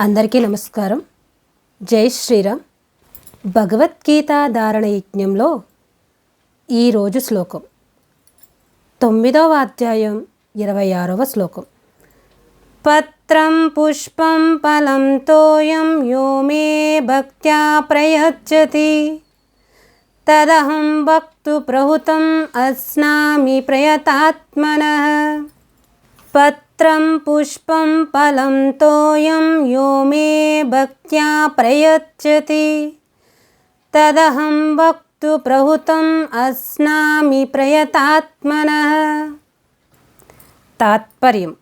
అందరికీ నమస్కారం. జై శ్రీరామ్. భగవద్గీత ధారణ యజ్ఞంలో ఈరోజు శ్లోకం. తొమ్మిదవ అధ్యాయం ఇరవై ఆరవ శ్లోకం. పత్రం పుష్పం ఫలం తోయం యో మే భక్త్యా ప్రయచ్చతి. తదహం భక్తు ప్రహుతం అస్నామి పత్ పత్రం పుష్పం ఫలం తోయం యో మే భక్త్యా ప్రయచ్చతి. తదహం భక్తు ప్రభుతం అస్నామి ప్రయతాత్మన. తాత్పర్యం.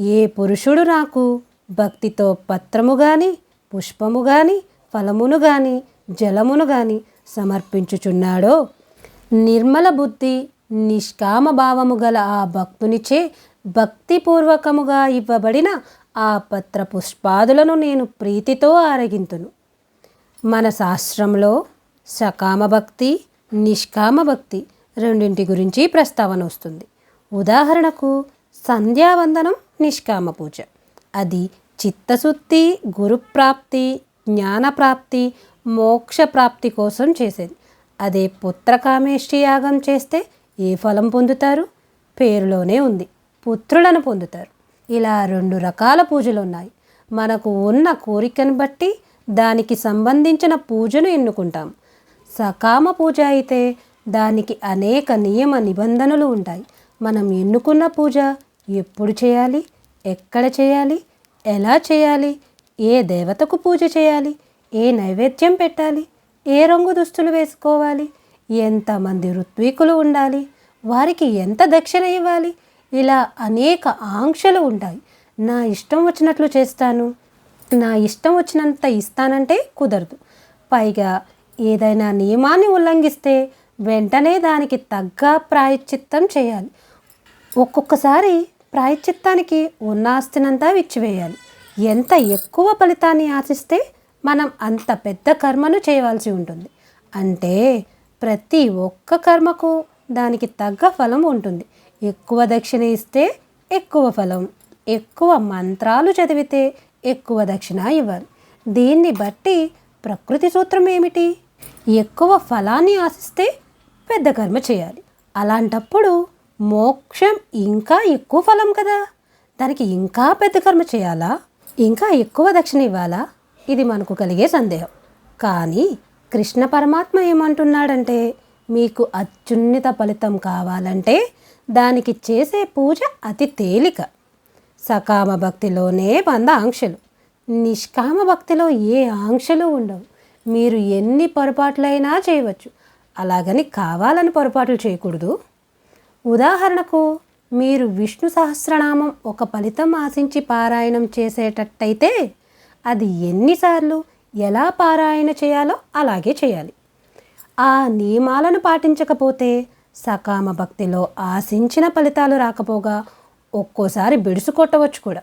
ఏ పురుషుడు నాకు భక్తితో పత్రము గాని పుష్పము గాని ఫలమును గాని జలమును గాని సమర్పించుచున్నాడో నిర్మల బుద్ధి నిష్కామ భావము గల ఆ భక్తునిచే భక్తిపూర్వకముగా ఇవ్వబడిన ఆ పత్ర పుష్పాదులను నేను ప్రీతితో ఆరగింతును. మన శాస్త్రంలో సకామ భక్తి నిష్కామ భక్తి రెండింటి గురించి ప్రస్తావన వస్తుంది. ఉదాహరణకు సంధ్యావందనం నిష్కామ పూజ అది చిత్తశుద్ధి గురుప్రాప్తి జ్ఞానప్రాప్తి మోక్ష ప్రాప్తి కోసం చేసేది. అదే పుత్రకామేష్టి యాగం చేస్తే ఏ ఫలం పొందుతారు? పేరులోనే ఉంది. పుత్రులను పొందుతారు. ఇలా రెండు రకాల పూజలు ఉన్నాయి. మనకు ఉన్న కోరికను బట్టి దానికి సంబంధించిన పూజను ఎన్నుకుంటాం. సకామ పూజ అయితే దానికి అనేక నియమ నిబంధనలు ఉంటాయి. మనం ఎన్నుకున్న పూజ ఎప్పుడు చేయాలి? ఎక్కడ చేయాలి? ఎలా చేయాలి? ఏ దేవతకు పూజ చేయాలి? ఏ నైవేద్యం పెట్టాలి? ఏ రంగు దుస్తులు వేసుకోవాలి? ఎంతమంది ఋత్వీకులు ఉండాలి? వారికి ఎంత దక్షిణ ఇవ్వాలి? ఇలా అనేక ఆంక్షలు ఉంటాయి. నా ఇష్టం వచ్చినట్లు చేస్తాను. నా ఇష్టం వచ్చినంత ఇస్తానంటే కుదరదు. పైగా ఏదైనా నియమాన్ని ఉల్లంఘిస్తే వెంటనే దానికి తగ్గ ప్రాయశ్చిత్తం చేయాలి. ఒక్కొక్కసారి ప్రాయశ్చిత్తానికి ఉన్న ఆస్తినంతా విచ్చివేయాలి. ఎంత ఎక్కువ ఫలితాన్ని ఆశిస్తే మనం అంత పెద్ద కర్మను చేయవలసి ఉంటుంది. అంటే ప్రతి ఒక్క కర్మకు దానికి తగ్గ ఫలం ఉంటుంది. ఎక్కువ దక్షిణ ఇస్తే ఎక్కువ ఫలం. ఎక్కువ మంత్రాలు చదివితే ఎక్కువ దక్షిణ ఇవ్వాలి దీన్ని బట్టి ప్రకృతి సూత్రం ఏమిటి? ఎక్కువ ఫలాన్ని ఆశిస్తే పెద్ద కర్మ చేయాలి. అలాంటప్పుడు మోక్షం ఇంకా ఎక్కువ ఫలం కదా. దానికి ఇంకా పెద్ద కర్మ చేయాలా? ఇంకా ఎక్కువ దక్షిణ ఇవ్వాలా? ఇది మనకు కలిగే సందేహం. కానీ కృష్ణ పరమాత్మ ఏమంటున్నాడంటే మీకు అత్యున్నత ఫలితం కావాలంటే దానికి చేసే పూజ అతి తేలిక. సకామ భక్తిలోనే వంద ఆంక్షలు నిష్కామ భక్తిలో ఏ ఆంక్షలు ఉండవు. మీరు ఎన్ని పొరపాట్లైనా చేయవచ్చు. అలాగని కావాలని పొరపాట్లు చేయకూడదు. ఉదాహరణకు మీరు విష్ణు సహస్రనామం ఒక ఫలితం ఆశించి పారాయణం చేసేటట్టయితే అది ఎన్నిసార్లు ఎలా పారాయణ చేయాలో అలాగే చేయాలి. ఆ నియమాలను పాటించకపోతే సకామ భక్తిలో ఆశించిన ఫలితాలు రాకపోగా ఒక్కోసారి బిడుసు కొట్టవచ్చు కూడా.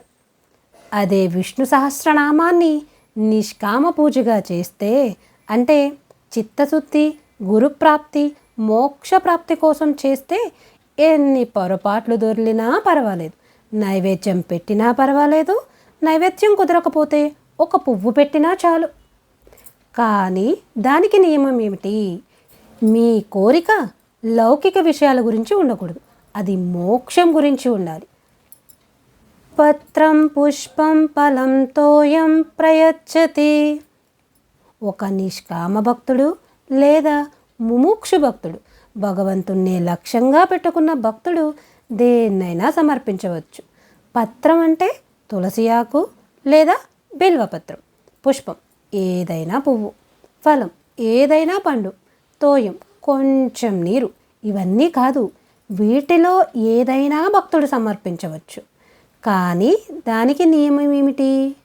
అదే విష్ణు సహస్రనామాన్ని నిష్కామ పూజగా చేస్తే అంటే చిత్తశుద్ధి గురుప్రాప్తి మోక్ష ప్రాప్తి కోసం చేస్తే ఎన్ని పొరపాట్లు దొరిలినా పర్వాలేదు. నైవేద్యం పెట్టినా పర్వాలేదు. నైవేద్యం కుదరకపోతే ఒక పువ్వు పెట్టినా చాలు. కానీ దానికి నియమం ఏమిటి? మీ కోరిక లౌకిక విషయాల గురించి ఉండకూడదు. అది మోక్షం గురించి ఉండాలి. పత్రం పుష్పం ఫలం తోయం ప్రయచ్చతి. ఒక నిష్కామ భక్తుడు లేదా ముముక్షు భక్తుడు భగవంతుణ్ణి లక్ష్యంగా పెట్టుకున్న భక్తుడు దేన్నైనా సమర్పించవచ్చు. పత్రం అంటే తులసి ఆకు లేదా బిల్వపత్రం పుష్పం. ఏదైనా పువ్వు ఫలం ఏదైనా పండు తోయం కొంచెం నీరు ఇవన్నీ కాదు వీటిలో ఏదైనా భక్తుడు సమర్పించవచ్చు. కానీ దానికి నియమం ఏమిటి?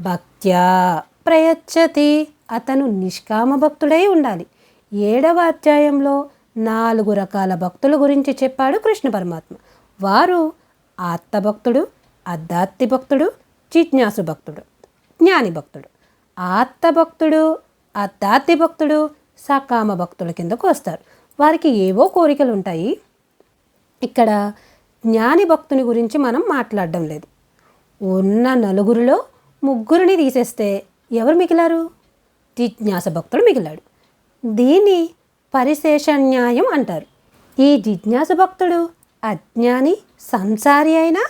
భక్త్యా ప్రయచ్చతి అతను నిష్కామ భక్తుడై ఉండాలి. ఏడవ అధ్యాయంలో నాలుగు రకాల భక్తుల గురించి చెప్పాడు కృష్ణ పరమాత్మ. వారు ఆత్మభక్తుడు అద్దాత్తి భక్తుడు జిజ్ఞాసు భక్తుడు జ్ఞాని భక్తుడు. ఆత్మభక్తుడు అద్దాత్తి భక్తుడు సకామ భక్తుల కిందకు వస్తారు. వారికి ఏవో కోరికలు ఉంటాయి ఇక్కడ జ్ఞాని భక్తుని గురించి మనం మాట్లాడడం లేదు. ఉన్న నలుగురిలో ముగ్గురిని తీసేస్తే ఎవరు మిగిలారు? జిజ్ఞాస భక్తుడు మిగిలాడు. దీన్ని పరిశేష న్యాయం అంటారు. ఈ జిజ్ఞాస భక్తుడు అజ్ఞాని సంసారి అయినా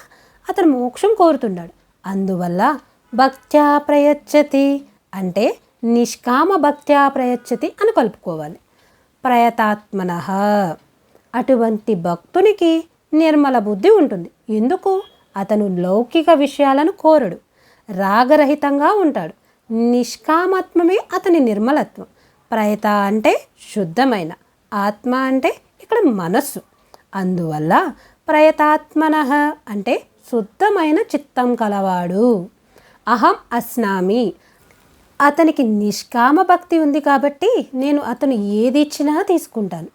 అతను మోక్షం కోరుతున్నాడు. అందువల్ల భక్త్యా ప్రయచ్చతి. అంటే నిష్కామ భక్త్యా ప్రయచ్చతి అని కలుపుకోవాలి. ప్రయతాత్మన. అటువంటి భక్తునికి నిర్మల బుద్ధి ఉంటుంది. ఎందుకు? అతను లౌకిక విషయాలను కోరడు. రాగరహితంగా ఉంటాడు. నిష్కామత్వమే అతని నిర్మలత్వం. ప్రయత అంటే శుద్ధమైన. ఆత్మ అంటే ఇక్కడ మనస్సు. అందువల్ల ప్రయతాత్మన అంటే శుద్ధమైన చిత్తం కలవాడు. అహం అస్నామి. అతనికి నిష్కామ భక్తి ఉంది కాబట్టి నేను అతను ఏది ఇచ్చినా తీసుకుంటాను.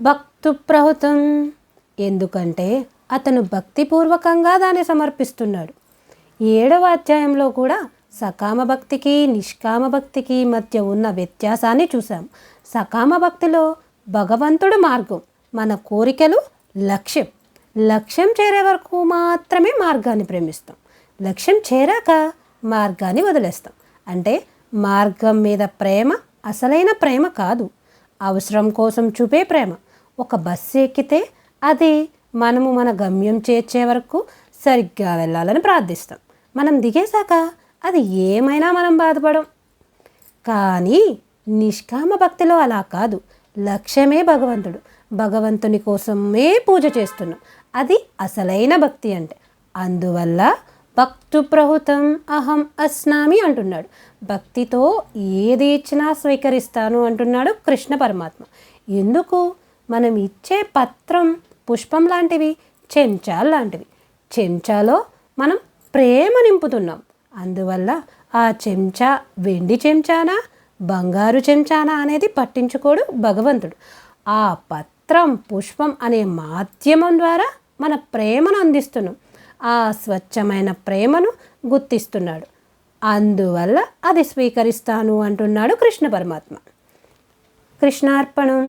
భక్తు ప్రహుతం. ఎందుకంటే అతను భక్తిపూర్వకంగా దాన్ని సమర్పిస్తున్నాడు. ఏడవ అధ్యాయంలో కూడా సకామ భక్తికి నిష్కామ భక్తికి మధ్య ఉన్న వ్యత్యాసాన్ని చూసాం సకామ భక్తిలో భగవంతుడు మార్గం మన కోరికలు లక్ష్యం. లక్ష్యం చేరే వరకు మాత్రమే మార్గాన్ని ప్రేమిస్తాం. లక్ష్యం చేరాక మార్గాన్ని వదిలేస్తాం. అంటే మార్గం మీద ప్రేమ అసలైన ప్రేమ కాదు. అవసరం కోసం చూపే ప్రేమ. ఒక బస్సు ఎక్కితే అది మనము మన గమ్యం చేర్చే వరకు సరిగ్గా వెళ్ళాలని ప్రార్థిస్తాం. మనం దిగేశాక అది ఏమైనా మనం బాధపడం. కానీ నిష్కామ భక్తిలో అలా కాదు. లక్ష్యమే భగవంతుడు. భగవంతుని కోసమే పూజ చేస్తున్నాం. అది అసలైన భక్తి అంటే. అందువల్ల భక్తు ప్రహుతం అహం అస్నామి అంటున్నాడు. భక్తితో ఏది ఇచ్చినా స్వీకరిస్తాను అంటున్నాడు కృష్ణ పరమాత్మ. ఎందుకు? మనం ఇచ్చే పత్రం పుష్పం లాంటివి చెంచాలు లాంటివి. చెంచాలో మనం ప్రేమ నింపుతున్నాం. అందువల్ల ఆ చెంచా వెండి చెంచానా బంగారు చెంచానా అనేది పట్టించుకోడు భగవంతుడు. ఆ పత్రం పుష్పం అనే మాధ్యమం ద్వారా మన ప్రేమను అందిస్తున్నాం. ఆ స్వచ్ఛమైన ప్రేమను గుర్తిస్తున్నాడు. అందువల్ల అది స్వీకరిస్తాను అంటున్నాడు కృష్ణ పరమాత్మ. కృష్ణార్పణం.